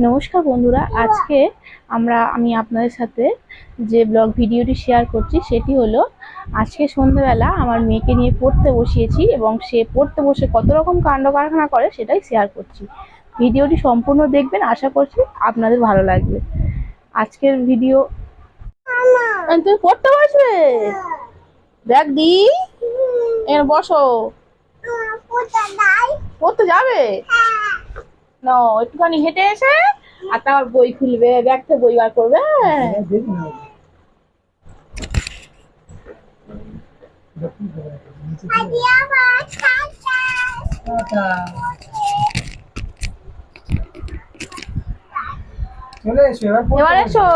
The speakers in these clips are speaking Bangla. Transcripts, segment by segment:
নমস্কার বন্ধুরা আজকে আমরা আমি আপনাদের সাথে যে ব্লগ ভিডিওটি শেয়ার করছি সেটি হলো আজকে সন্ধ্যেবেলা আমার মেয়েকে নিয়ে পড়তে বসিয়েছি এবং সে পড়তে বসে কত রকম কাণ্ড কারখানা করে সেটাই শেয়ার করছি। ভিডিওটি সম্পূর্ণ দেখবেন আশা করছি আপনাদের ভালো লাগবে। আজকের ভিডিও তুমি পড়তে বসবে? দেখ দি। এখানে বসো। পড়তে যাবে? না একটুখানি হেঁটে এসে আর তারপর বই খুলবে ব্যাগ থেকে বই বার করবে চলে এসো এবার এসো।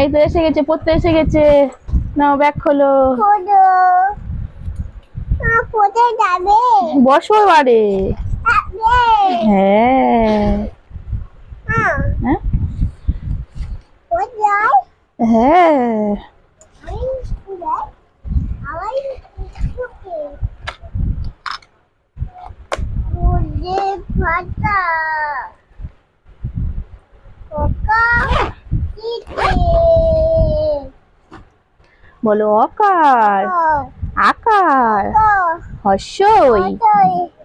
এই তো এসে গেছে পড়তে এসে গেছে। নাও ব্যাগ খোলো। বসো এবারে। হ্যাঁ হ্যাঁ কোথায় হ্যাঁ পাতা পোকা বলো অকার আকার হর্ষই।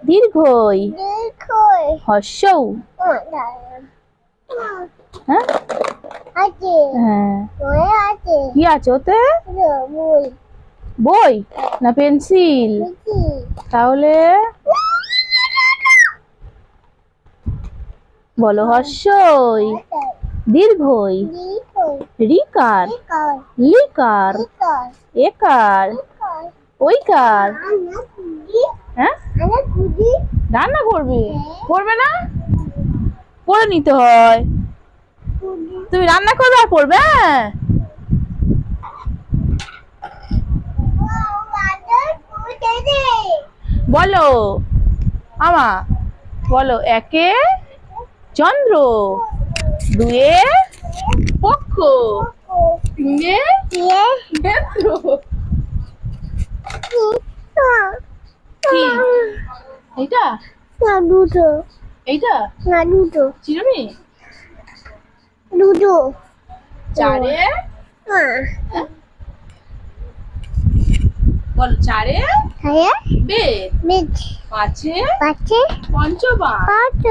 দীর্ঘই। হর্ষৌ হ্যাঁ? হ্যাঁ। কি আছে ওতে? বই। বই না পেন্সিল? তাহলে? বলো হর্ষই। দীর্ঘই। রিকার। লিকার। একার। ওইকার হ্যাঁ? রান্না করবে? করবে না? করে নিতে হয়। তুমি রান্না করবে আর করবে? বলো। আমা বলো একে চন্দ্র দুয়ে পক্ষ তিনে নেত্র কি এইটা? দুটো এইটা? না দুটো চিরুনি? দুটো চারে? বলো চারে? হ্যাঁ। বেদ? বেশ পাঁচে? পাচ্ছে পঞ্চবান কত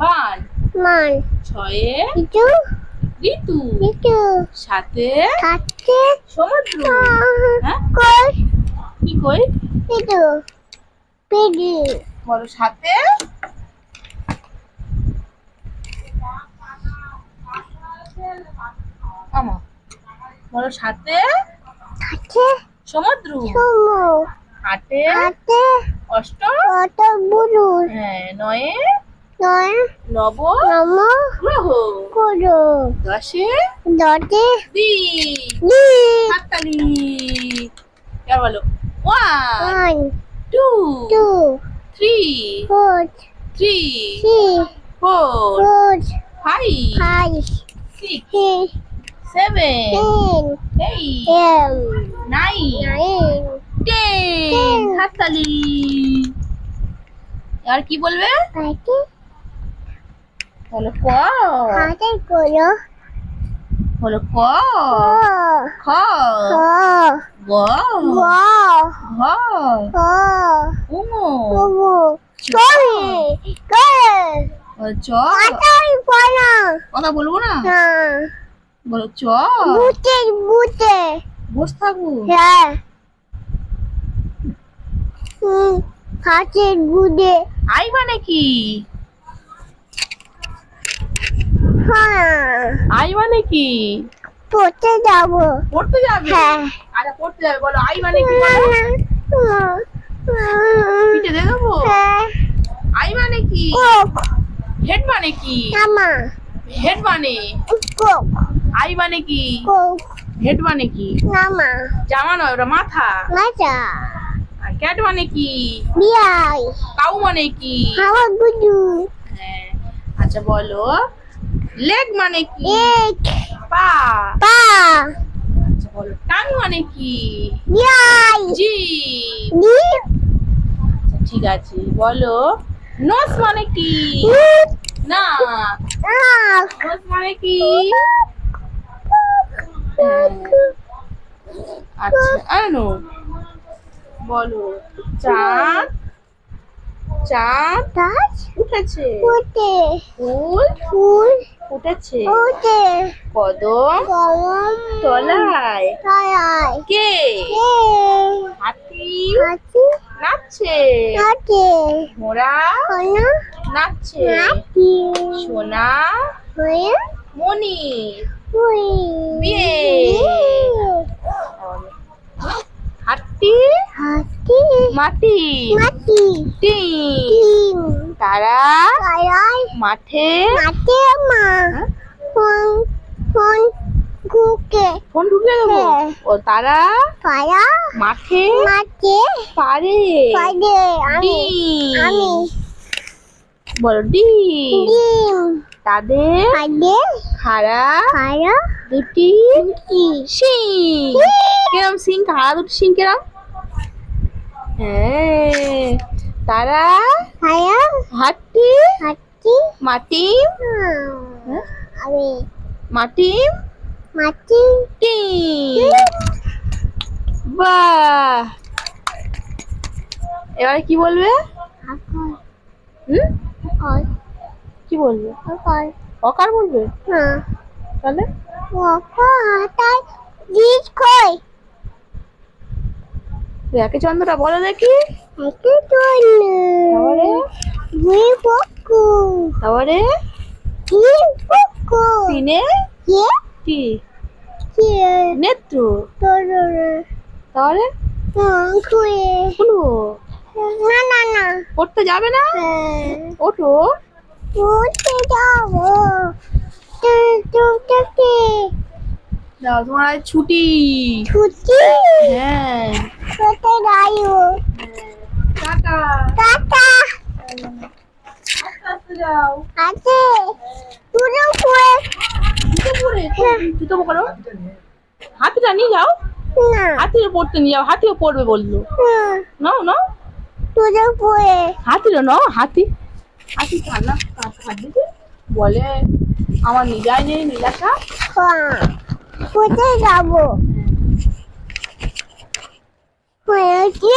বান মান। ছয়ে? কিছু ঋতু? কিছু সাতে? খাচ্ছে সমুদ্র? হ্যাঁ? কই? কি কই? কিছু পেডি বলো সাথে। আমা বলো সাথে। সমুদ্র। সমু আটে অষ্ট। হ্যাঁ নয়ে। নয়। নব। নম গ্রহ। করো দশে। দতে দি দি হাততালি এবার বলো one one two two three four three three four four five six six seven ten eight ten nine nine Ten. হাততালি আর কি বলবে? হাতে বলো ক। হাতে করো বলো ক। খ। গ। ও ঘ। ও উম সরি করে বলো চ কথা বলব না? বলো চ বুতে বুতে বস থাকব। হ্যাঁ। হুম হাতে গুদে আই মানে কি? হ্যাঁ। আই মানে কি? পড়তে যাব। পড়তে যাবে? হ্যাঁ। আচ্ছা পড়তে যাবে। বলো আই মানে কি না পিঠে দিয়ে দেবো? হ্যাঁ। আই মানে কি? হেড মানে কি? মামা। হেড মানে? কোক। আই মানে কি? কোক। হেড মানে কি? মামা। জামা নয় ওটা মাথা। আর ক্যাট মানে কি? বিয়াই। কাউ মানে কি? হাওয়া গুদু হ্যাঁ। আচ্ছা বলো। লেগ মানে কি? এক পা। পা। আচ্ছা বলো। টাং মানে কি? বিয়াই। জি। ডিপ। ঠিক আছে বলো। নোস মানে কি? না। ঘোষ মানে কি। আচ্ছা আনো বলো। চাঁদ? চাঁদ? উঠেছে। ফুল? ফুল। ফুটেছে ফুটে কদম? তলায়? কে? হাতি? হাতি। নাচছে। নাচে ঘোড়া কোনো নাচছে। নাচি সোনা। হয়ে মণি। হুই বিয়ে। হাতি। হাতি। মাটি। মাটি। টিম তারা তারাই মাঠে মাঠে মা। হ্যাঁ? ফোন ফোন গুকে ফোন ঢুকিয়ে দেবো হ্যাঁ। ও তারা? পায়া মাঠে? মাঠে পারে। পারে আমি আমি। বলো ডিম। ডিম। তাদের? পারে খাড়া? পায়া দুটি? শিং কিরম শিং খাড়া দুটি শিং কিরম হ্যাঁ। তারা? পায়া হাতি? হাতি? মাটি? হুম, আমি। মাটি? মাটি টিম বাহ এবারে কি বলবে? কি বলবে? অকার বলবে? হ্যাঁ। তাহলে? একে চন্দ্রটা বলো দেখি। তারপরে? তিন? কে? নেত্র? তাহলে? হলো না না না পড়তে যাবে না? ওঠো। উঠে যাব দাও তোমার আজ ছুটি। ছুটি হ্যাঁ। কোথায় যাইও টাটা। টাটা আস্তে আস্তে যাও আছে পুরো পুরো জুতো জুতো হাতিটা নিয়ে যাও। না। হাতিও পড়তে নিয়ে যাও হাতিও পড়বে বলল। নাও নাও। হাতিরও নাও হাতি। হাতি ঠান্ডা হাত দিতে। বলে আমার নিজাই নেই নীলাটা কোথায় যাব? হয়েছে